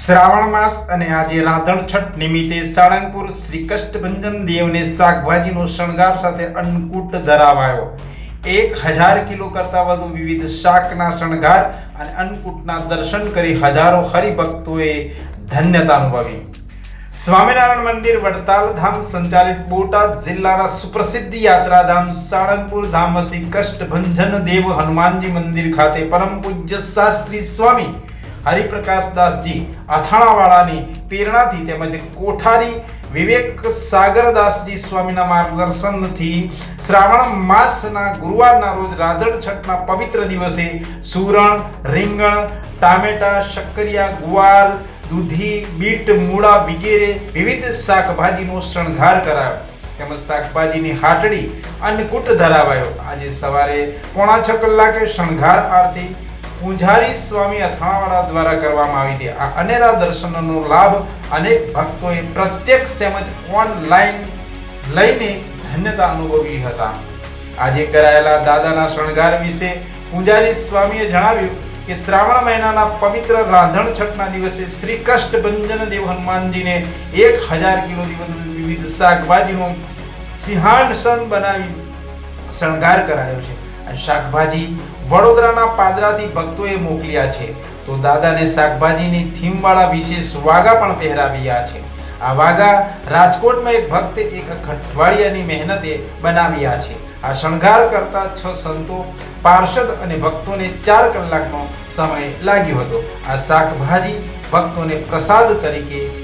શ્રાવણ માસ અને આજે રાંધણ છઠ નિમિત્તે સાળંગપુર શ્રી કષ્ટભંજન દેવને શાકભાજીનો શણગાર સાથે અન્નકૂટ ધરાવાયો. એક હજાર કિલો કરતાં વધુ વિવિધ શાકના શણગાર અને અન્નકૂટના દર્શન કરી હજારો હરિભક્તોએ ધન્યતા અનુભવી. સ્વામિનારાયણ મંદિર, વડતાલ ધામ, સંચાલિત બોટાદ જિલ્લાના સુપ્રસિદ્ધ યાત્રાધામ, સાળંગપુર ધામ, શ્રી કષ્ટભંજન દેવ હનુમાનજી મંદિર ખાતે પરમ પૂજ્ય શાસ્ત્રી સ્વામી હરિપ્રકાશદાસજી અથાણાવાળાની પ્રેરણાથી તેમજ કોઠારી વિવેક સાગરદાસજી સ્વામીના માર્ગદર્શનથી શ્રાવણ માસના ગુરુવારના રોજ રાધણ છઠના પવિત્ર દિવસે સુરણ, રીંગણ, ટામેટા, શક્કરિયા, ગુવાર, દૂધી, બીટ, મૂળા વગેરે વિવિધ શાકભાજીનો શણગાર કરાયો. તેમજ શાકભાજીની હાટડી અન્નકૂટ ધરાવાયો. આજે સવારે પોણા છ કલાકે શણગાર આરતી પૂંજારી સ્વામી અથાણાવાળા દ્વારા કરવામાં આવી હતી. આ અનેરા દર્શનનો લાભ અનેક ભક્તોએ પ્રત્યક્ષ તેમજ ઓનલાઈન લઈને ધન્યતા અનુભવી હતા. આજે કરાયેલા દાદાના શણગાર વિશે પૂંજારી સ્વામીએ જણાવ્યું કે શ્રાવણ મહિનાના પવિત્ર રાંધણ છઠના દિવસે શ્રી કષ્ટભંજન દેવ હનુમાનજીને એક હજાર કિલોથી વધુ વિવિધ શાકભાજીનો સિંહાસન બનાવી શણગાર કરાયો છે. શાકભાજી વડોદરાના પાદરાથી ભક્તોએ મોકલ્યા છે. તો દાદાને શાકભાજીની થીમવાળા વિશેષ વાગા પણ પહેરાવ્યા છે. આ વાગા રાજકોટમાં એક ભક્તે એક અઠવાડિયાની મહેનતે બનાવ્યા છે. આ શણગાર કરતા છ સંતો, પાર્ષદ અને ભક્તોને ચાર કલાકનો સમય લાગ્યો હતો. આ શાકભાજી ભક્તોને પ્રસાદ તરીકે